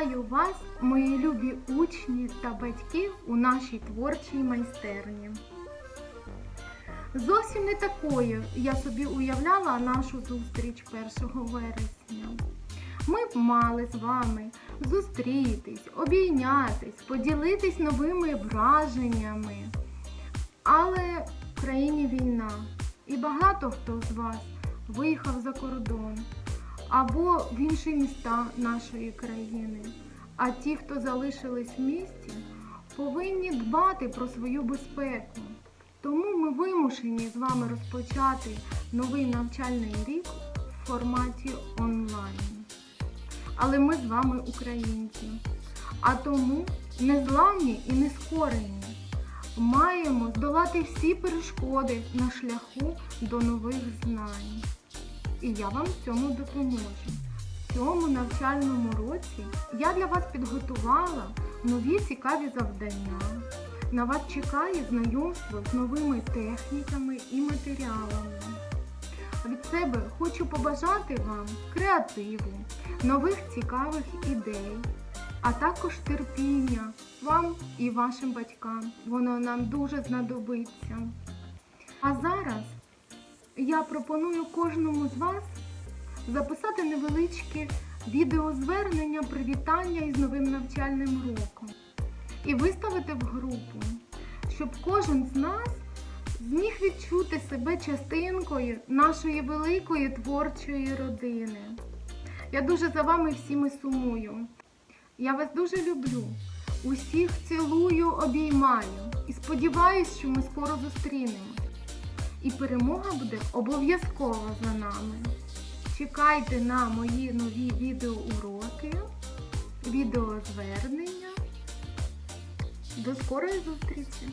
вас, мої любі учні та батьки у нашій творчій майстерні. Зовсім не такою я собі уявляла нашу зустріч 1 вересня. Ми б мали з вами зустрітись, обійнятись, поділитись новими враженнями. Але в країні війна, і багато хто з вас виїхав за кордон або в інші міста нашої країни. А ті, хто залишились в місті, повинні дбати про свою безпеку. Тому ми вимушені з вами розпочати новий навчальний рік в форматі онлайн. Але ми з вами українці. А тому незламні і нескорені. Маємо здолати всі перешкоди на шляху до нових знань. І я вам в цьому допоможу. В цьому навчальному році я для вас підготувала нові цікаві завдання. На вас чекає знайомство з новими техніками і матеріалами. Від себе хочу побажати вам креативу, нових цікавих ідей, а також терпіння вам і вашим батькам. Воно нам дуже знадобиться. А зараз я пропоную кожному з вас записати невеличке відеозвернення привітання із новим навчальним роком і виставити в групу, щоб кожен з нас зміг відчути себе частинкою нашої великої творчої родини. Я дуже за вами всіми сумую. Я вас дуже люблю. Усіх цілую, обіймаю і сподіваюсь, що ми скоро зустрінемось. І перемога буде обов'язково за нами. Чекайте на мої нові відеоуроки, відеозвернення. До скорої зустрічі!